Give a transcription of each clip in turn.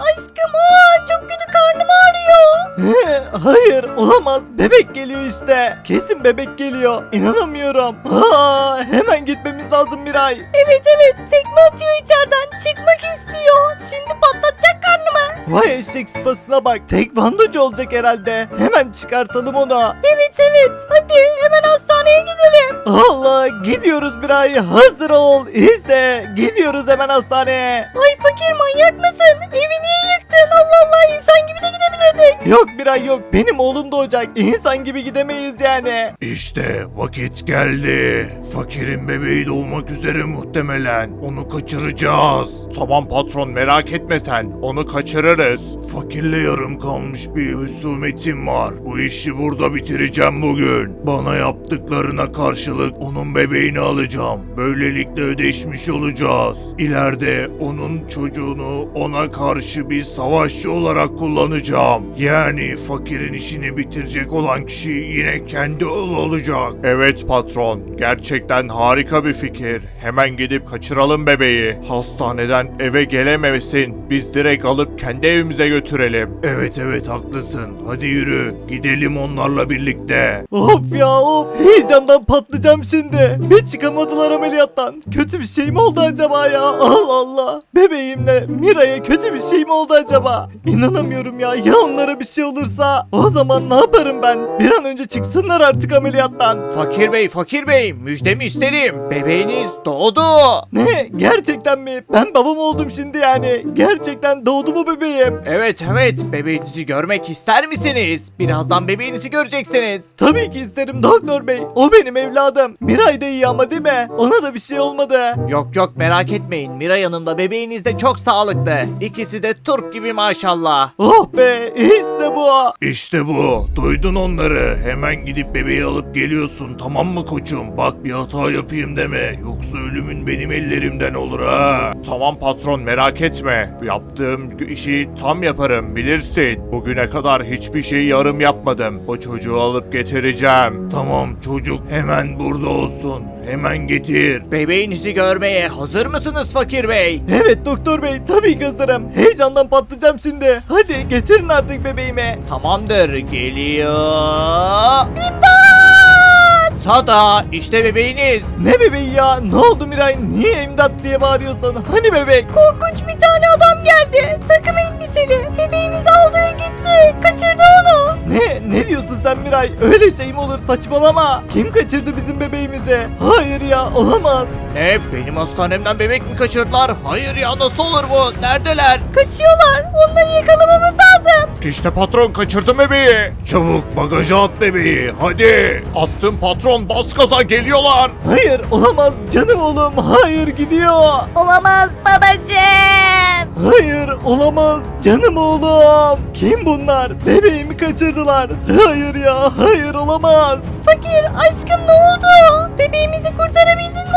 aşkım aa, çok kötü karnım ağrıyor. Hayır olamaz bebek geliyor işte. Kesin bebek geliyor inanamıyorum. Aa, hemen gitmemiz lazım Miray. Evet evet tekme atıyor içeriden çıkmak istiyor. Şimdi patlatacak karnımı. Vay eşek sıpasına bak. Tekvandocu olacak herhalde. Hemen çıkartalım onu. Evet evet hadi hemen hastaneye gidelim. Allah gidiyoruz Miray. Hazır ol. İşte gidiyoruz hemen hastaneye. Ay fakir manyak mısın? Evi niye yıktın? Allah Allah insan gibi de gidebilirdik. Yok Miray yok. Benim oğlum doğacak. İnsan gibi gidemeyiz yani. İşte vakit geldi. Fakirin bebeği doğmak üzere muhtemelen. Onu kaçıracağız. Tamam patron merak etme sen. Onu kaçırırız. Fakirle yarım kalmış bir husumetim var. Bu işi burada bitireceğim bugün. Bana yaptıklarına karşılık onun bebeğini alacağım. Böylelikle ödeşmiş olacağız. İleride onun çocuğunu ona karşı bir savaşçı olarak kullanacağım. Yani fakirin işini bitirecek olan kişi yine kendi oğlu olacak. Evet patron. Gerçekten harika bir fikir. Hemen gidip kaçıralım bebeği. Hastaneden eve gelememesin. Biz direkt alıp kendi evimize götürelim. Evet evet haklısın. Hadi yürü. Gidelim onlarla birlikte. Of ya of. Heyecandan patlayacağım şimdi. Bir çıkamadılar ameliyattan. Kötü bir şey mi oldu acaba ya? Allah Allah. Bebeğimle Mira'ya kötü bir şey mi oldu acaba? İnanamıyorum ya. Ya onlara bir şey olursa? O zaman ne yaparım ben? Bir an önce çıksınlar artık ameliyattan. Fakir bey, fakir bey, müjdemi isterim. Bebeğiniz doğdu. Ne? Gerçekten mi? Ben babam oldum şimdi yani. Gerçekten doğdu mu bebeğim? Evet evet, bebeğinizi görmek ister misiniz? Birazdan bebeğinizi göreceksiniz. Tabii ki isterim doktor bey. O benim evladım. Miray da iyi ama değil mi? Ona da bir şey olmadı. Yok yok merak etmeyin. Miray Hanım da bebeğiniz de çok sağlıklı. İkisi de turp gibi maşallah. Oh be işte bu. İşte bu. Duydun onları. Hemen gidip bebeği alıp geliyorsun. Tamam mı koçum? Bak bir hata yapayım deme. Yoksa ölümün benim ellerimden olur ha. Tamam patron merak etme. Yaptığım işi tam yaparım bilirsin. Bugüne kadar hiçbir şey yarım yapmadım. O çocuğu alıp getireceğim. Tamam çocuk hemen burada olsun. Hemen getir. Bebeğinizi görmeye hazır mısınız fakir bey? Evet doktor bey tabii ki hazırım. Heyecandan patlayacağım şimdi. Hadi getirin artık bebeğimi. Tamamdır geliyor. İmdat! Tada işte bebeğiniz. Ne bebeği ya? Ne oldu Miray? Niye imdat diye bağırıyorsun? Hani bebek? Korkunç bir tane adam geldi. Takım elbiseli. Bebeğimizi aldı ve gitti. Kaçırdı onu. Ne? Ne diyorsun sen Miray? Öyle şey mi olur? Saçmalama. Kim kaçırdı bizim bebeğimizi? Hayır ya olamaz. Ne benim hastanemden bebek mi kaçırdılar? Hayır ya nasıl olur bu? Neredeler? Kaçıyorlar. Onları yakalamamız lazım. İşte patron kaçırdı bebeği. Çabuk bagaja at bebeği. Hadi. Attım patron bas gaza geliyorlar. Hayır olamaz canım oğlum. Hayır gidiyor. Olamaz babacığım. Hayır olamaz canım oğlum. Kim bunlar? Bebeğimi kaçırdılar. Hayır ya hayır olamaz. Fakir aşkım ne oldu? Bebeğimizi kurtarabildin mi?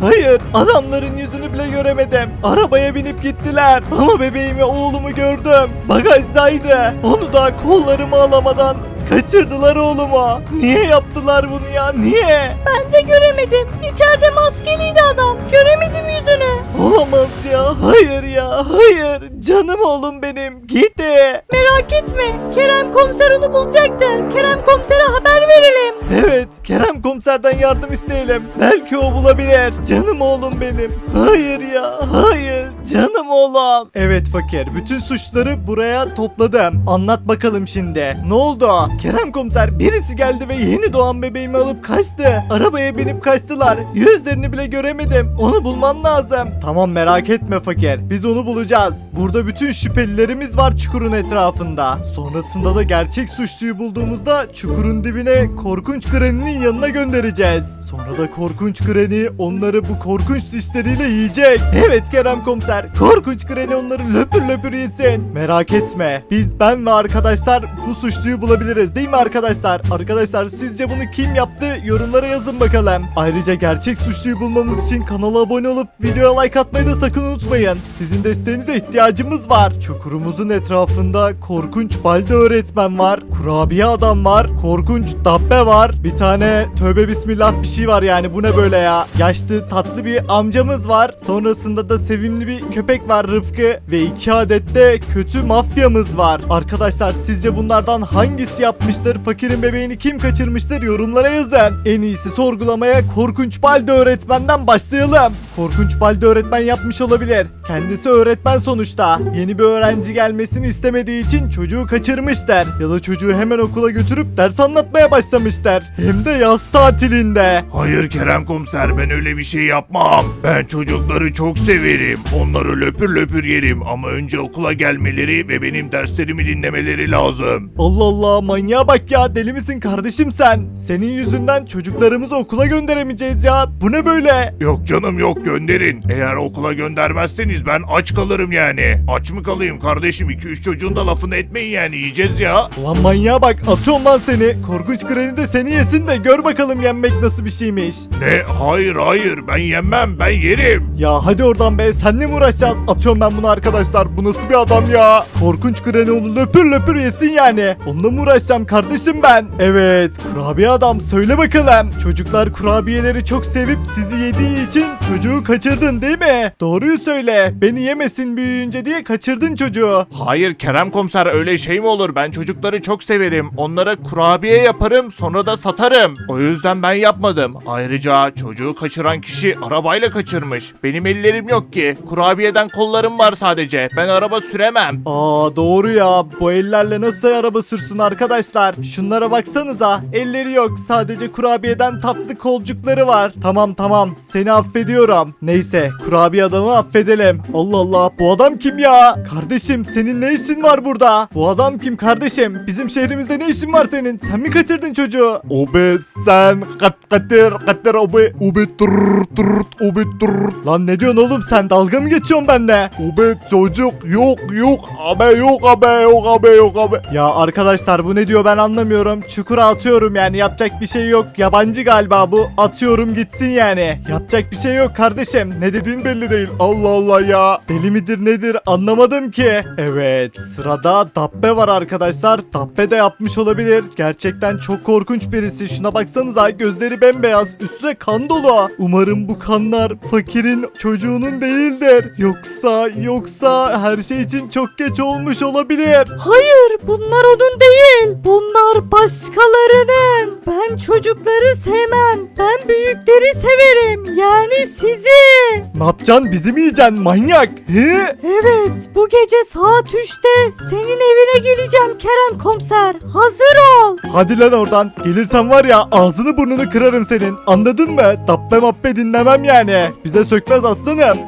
Hayır adamların yüzünü bile göremedim. Arabaya binip gittiler. Ama bebeğimi oğlumu gördüm. Bagajdaydı. Onu da kollarımı alamadan kaçırdılar oğlumu. Niye yaptılar bunu ya niye? Ben de göremedim. İçeride maskeliydi adam. Göremedim yüzünü. Olamaz ya hayır ya hayır. Canım oğlum benim gitti. Merak etme. Kerem komiser onu bulacaktır. Kerem komisere haber verelim. Evet Kerem komiserden yardım isteyelim. Belki o bulabilir. Canım oğlum benim. Hayır ya hayır. Canım oğlum. Evet fakir bütün suçları buraya topladım. Anlat bakalım şimdi. Ne oldu? Kerem komiser birisi geldi ve yeni doğan bebeğimi alıp kaçtı. Arabaya binip kaçtılar. Yüzlerini bile göremedim. Onu bulman lazım. Tamam merak etme fakir. Biz onu bulacağız. Burada bütün şüphelilerimiz var çukurun etrafında. Sonrasında da gerçek suçluyu bulduğumuzda çukurun dibine korkunç Granny'nin yanına göndereceğiz. Sonra da korkunç Granny onları bu korkunç dişleriyle yiyecek. Evet Kerem komiser. Korkunç Granny onları löpür löpür yesin. Merak etme. Biz ben ve arkadaşlar bu suçluyu bulabiliriz değil mi arkadaşlar? Arkadaşlar sizce bunu kim yaptı? Yorumlara yazın bakalım. Ayrıca gerçek suçluyu bulmamız için kanala abone olup videoya like atmayı da sakın unutmayın. Sizin desteğinize ihtiyacımız var. Çukurumuzun etrafında korkunç balde öğretmen var. Kurabiye adam var. Korkunç dabbe var. Bir tane tövbe bismillah bir şey var yani bu ne böyle ya. Yaşlı tatlı bir amcamız var. Sonrasında da sevimli bir köpek var Rıfkı ve iki adet de kötü mafyamız var. Arkadaşlar sizce bunlardan hangisi yapmıştır? Fakirin bebeğini kim kaçırmıştır? Yorumlara yazın. En iyisi sorgulamaya Korkunç Balde öğretmenden başlayalım. Korkunç Balde öğretmen yapmış olabilir. Kendisi öğretmen sonuçta. Yeni bir öğrenci gelmesini istemediği için çocuğu kaçırmışlar. Ya da çocuğu hemen okula götürüp ders anlatmaya başlamışlar. Hem de yaz tatilinde. Hayır Kerem komiser ben öyle bir şey yapmam. Ben çocukları çok severim. Onları löpür löpür yerim ama önce okula gelmeleri ve benim derslerimi dinlemeleri lazım. Allah Allah manyağa bak ya deli misin kardeşim sen? Senin yüzünden çocuklarımızı okula gönderemeyeceğiz ya. Bu ne böyle? Yok canım yok gönderin. Eğer okula göndermezseniz ben aç kalırım yani. Aç mı kalayım kardeşim? 2-3 çocuğun da lafını etmeyin yani yiyeceğiz ya. Lan manyağa bak atıyorum lan seni. Korkunç Granny de seni yesin de gör bakalım yenmek nasıl bir şeymiş. Ne? Hayır hayır ben yemem ben yerim. Ya hadi oradan be senle mi uğraşacağız? Atıyorum ben bunu arkadaşlar. Bu nasıl bir adam ya? Korkunç Granny onu löpür löpür yesin yani. Onunla mı uğraşacağım kardeşim ben? Evet kurabiye adam söyle bakalım. Çocuklar kurabiyeleri çok sevip sizi yediği için çocuğu kaçırdın değil mi? Doğruyu söyle. Beni yemesin büyüyünce diye kaçırdın çocuğu. Hayır Kerem komiser öyle şey mi olur? Ben çocukları çok severim. Onlara kurabiye yaparım sonra da satarım. O yüzden ben yapmadım. Ayrıca çocuğu kaçıran kişi arabayla kaçırmış. Benim ellerim yok ki. Kurabiyeden kollarım var sadece. Ben araba süremem. Aa doğru ya. Bu ellerle nasıl araba sürsün arkadaşlar? Şunlara baksanıza. Elleri yok. Sadece kurabiyeden tatlı kolcukları var. Tamam tamam. Seni affediyorum. Neyse kurabiye adamı affedelim. Allah Allah bu adam kim ya? Kardeşim senin ne işin var burada? Bu adam kim kardeşim? Bizim şehrimizde ne işin var senin? Sen mi kaçırdın çocuğu? Obe sen kat katır katır obe obe tur tur obe tur. Lan ne diyorsun oğlum sen dalga mı geçiyorsun benimle? Obe çocuk yok yok abe yok abe yok abe yok abe. Ya arkadaşlar bu ne diyor ben anlamıyorum. Çukura atıyorum yani yapacak bir şey yok. Yabancı galiba bu. Atıyorum gitsin yani. Yapacak bir şey yok kardeşim. Ne dediğin belli değil. Allah Allah ya. Deli midir nedir anlamadım ki. Evet sırada Dabbe var arkadaşlar. Dabbe de yapmış olabilir. Gerçekten çok korkunç birisi. Şuna baksanıza gözleri bembeyaz. Üstü de kan dolu. Umarım bu kanlar fakirin çocuğunun değildir. Yoksa yoksa her şey için çok geç olmuş olabilir. Hayır bunlar onun değil. Bunlar başkalarının. Ben çocukları sevmem. Ben büyükleri severim. Yani sizi. Ne yapacaksın bizi mi yiyeceksin manyak? He? Evet bu gece saat 3'te senin evine geleceğim Kerem komiser. Hazır ol. Hadi lan oradan. Gelirsen var ya ağzını burnunu kırarım senin. Anladın mı? Dappe mappe dinlemem yani. Bize sökmez aslanım.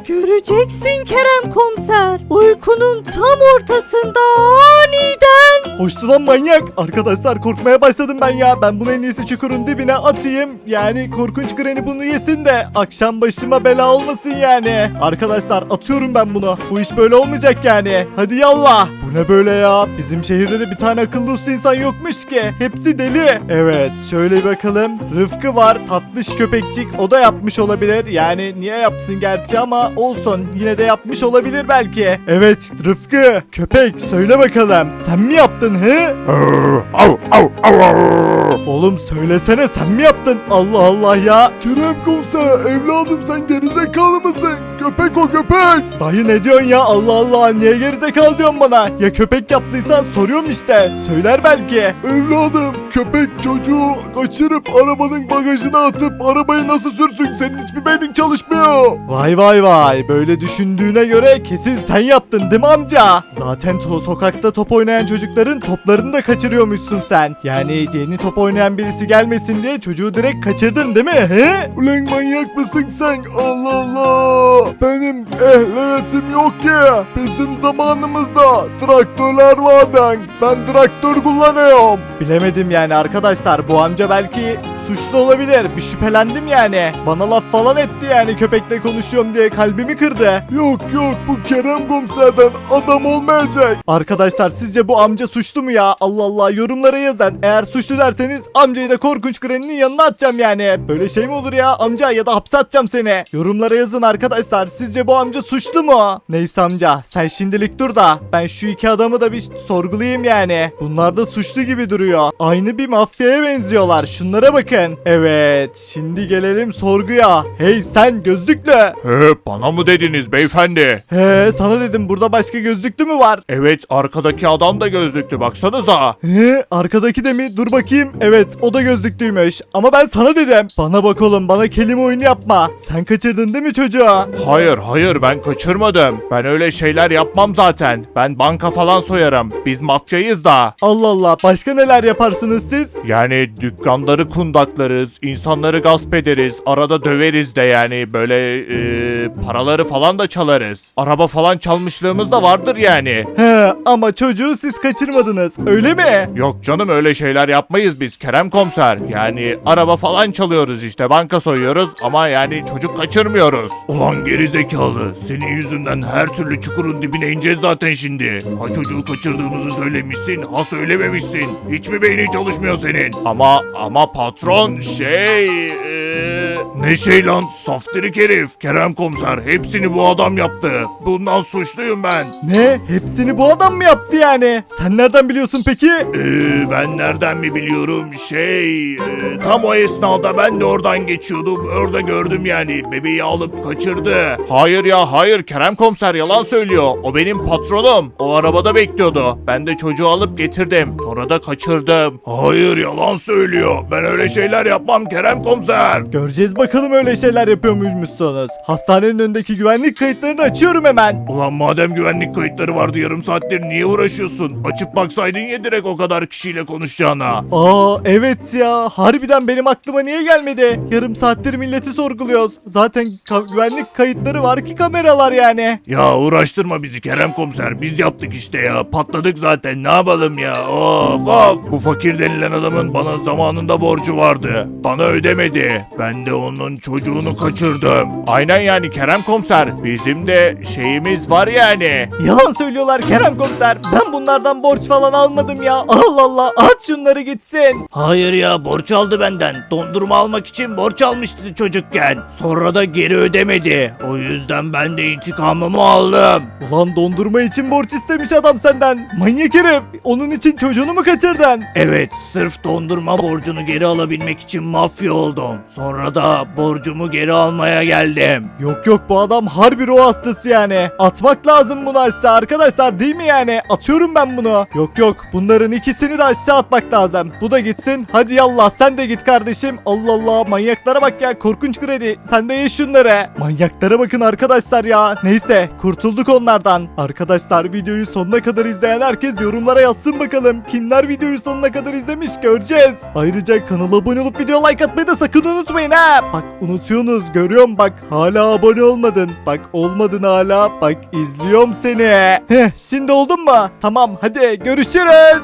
Göreceksin Kerem komiser. Uykunun tam ortasında aniden. Hoştu lan manyak. Arkadaşlar korkmaya başladım ben ya. Ben bunu en iyisi çukurun dibine atayım. Yani korkunç Granny bunu yesin de akşam başıma bela olmasın yani. Arkadaşlar atıyorum ben bunu. Bu iş böyle olmayacak yani. Hadi yallah. Bu ne böyle ya? Bizim şehirde de bir tane akıllı uslu insan yokmuş ki. Hepsi deli. Evet şöyle bakalım. Rıfkı var. Tatlış köpekçik. O da yapmış olabilir. Yani niye yapsın gerçi ama olsun. Yine de yapmış olabilir belki. Evet Rıfkı. Köpek söyle bakalım. Sen mi yaptın he? Au au au au. Oğlum söylesene sen mi yaptın? Allah Allah ya. Kerem komiser evladım sen gerizekalı mısın? Köpek o köpek. Dayı ne diyorsun ya Allah Allah niye gerizekalı diyorsun bana? Ya köpek yaptıysan soruyorum işte. Söyler belki. Evladım köpek çocuğu kaçırıp arabanın bagajına atıp arabayı nasıl sürsün? Senin hiçbir beynin çalışmıyor. Vay vay vay böyle düşündüğüne göre kesin sen yaptın değil mi amca? Zaten to sokakta top oynayan çocukların toplarını da kaçırıyormuşsun sen. Yani yeni top oynayan birisi gelmesin diye çocuğu direkt kaçırdın değil mi? He? Ulan manyak mısın sen? Allah Allah. Benim ehliyetim yok ki. Bizim zamanımızda traktörler vardı. Ben traktör kullanıyorum. Bilemedim yani arkadaşlar. Bu amca belki suçlu olabilir. Bir şüphelendim yani. Bana laf falan etti yani köpekle konuşuyorum diye kalbimi kırdı. Yok yok bu Kerem komiserden adam olmayacak. Arkadaşlar sizce bu amca suçlu mu ya? Allah Allah yorumlara yazın. Eğer suçlu derseniz amcayı da korkunç Granny'nin yanına atacağım yani. Böyle şey mi olur ya amca ya da hapse atacağım seni. Yorumlara yazın arkadaşlar. Sizce bu amca suçlu mu? Neyse amca sen şimdilik dur da ben şu iki adamı da bir sorgulayayım yani. Bunlar da suçlu gibi duruyor. Aynı bir mafyaya benziyorlar. Şunlara bakın. Bakın. Evet şimdi gelelim sorguya. Hey sen gözlüklü. He bana mı dediniz beyefendi? He sana dedim burada başka gözlüklü mü var? Evet arkadaki adam da gözlüklü baksanıza. He arkadaki de mi? Dur bakayım. Evet o da gözlüklüymüş. Ama ben sana dedim. Bana bak oğlum bana kelime oyunu yapma. Sen kaçırdın değil mi çocuğu? Hayır hayır ben kaçırmadım. Ben öyle şeyler yapmam zaten. Ben banka falan soyarım. Biz mafyayız da. Allah Allah başka neler yaparsınız siz? Yani dükkanları kundaklarız, insanları gasp ederiz, arada döveriz de yani böyle e, paraları falan da çalarız. Araba falan çalmışlığımız da vardır yani. He ama çocuğu siz kaçırmadınız öyle mi? Yok canım öyle şeyler yapmayız biz Kerem komiser. Yani araba falan çalıyoruz işte banka soyuyoruz ama yani çocuk kaçırmıyoruz. Ulan gerizekalı senin yüzünden her türlü çukurun dibine ineceğiz zaten şimdi. Ha çocuğu kaçırdığımızı söylemişsin ha söylememişsin. Hiç mi beynin çalışmıyor senin? Ama ama patron şey... e, Ne şey lan saftirik herif. Kerem komiser hepsini bu adam yaptı. Bundan suçluyum ben. Ne? Hepsini bu adam mı yaptı yani? Sen nereden biliyorsun peki? Ee, ben nereden mi biliyorum şey e, tam o esnada ben de oradan geçiyordum orada gördüm yani bebeği alıp kaçırdı. Hayır ya hayır Kerem komiser yalan söylüyor. O benim patronum. O arabada bekliyordu. Ben de çocuğu alıp getirdim. Sonra da kaçırdım. Hayır yalan söylüyor ben öyle şeyler yapmam Kerem komiser. Göreceğiz bakalım öyle şeyler yapıyormuşsunuz. Hastanenin önündeki güvenlik kayıtlarını açıyorum hemen. Ulan madem güvenlik kayıtları vardı yarım saattir niye uğraşıyorsun? Açıp baksaydın ya direkt o kadar kişiyle konuşacağına. Aa evet ya harbiden benim aklıma niye gelmedi? Yarım saattir milleti sorguluyoruz. Zaten ka- güvenlik kayıtları var ki kameralar yani. Ya uğraştırma bizi Kerem komiser biz yaptık işte ya patladık zaten ne yapalım ya of of. Bu fakir denilen adamın bana zamanında borcu vardı. Bana ödemedi. Ben de onun çocuğunu kaçırdım. Aynen yani Kerem komiser. Bizim de şeyimiz var yani. Yalan söylüyorlar Kerem komiser. Ben bunlardan borç falan almadım ya. Allah Allah at şunları gitsin. Hayır ya borç aldı benden. Dondurma almak için borç almıştı çocukken. Sonra da geri ödemedi. O yüzden ben de intikamımı aldım. Ulan dondurma için borç istemiş adam senden. Manyak herif. Onun için çocuğunu mu kaçırdın? Evet sırf dondurma borcunu geri alabilmek için mafya oldum. Sonra da borcumu geri almaya geldim. Yok yok bu adam harbi ruh hastası yani. Atmak lazım bunu aşağı arkadaşlar değil mi yani? Atıyorum ben bunu. Yok yok bunların ikisini de aşağı atmak lazım. Bu da gitsin. Hadi yallah sen de git kardeşim. Allah Allah manyaklara bak ya korkunç kredi. Sen de ye şunları. Manyaklara bakın arkadaşlar ya. Neyse kurtulduk onlardan. Arkadaşlar videoyu sonuna kadar izleyen herkes yorumlara yazsın bakalım. Kimler videoyu sonuna kadar izlemiş göreceğiz. Ayrıca kanala abone olup video like atmayı da sakın unutmayın ha. Bak unutuyorsunuz görüyorum bak hala abone olmadın. Bak olmadın hala bak izliyorum seni. Heh şimdi oldun mu? Tamam hadi görüşürüz.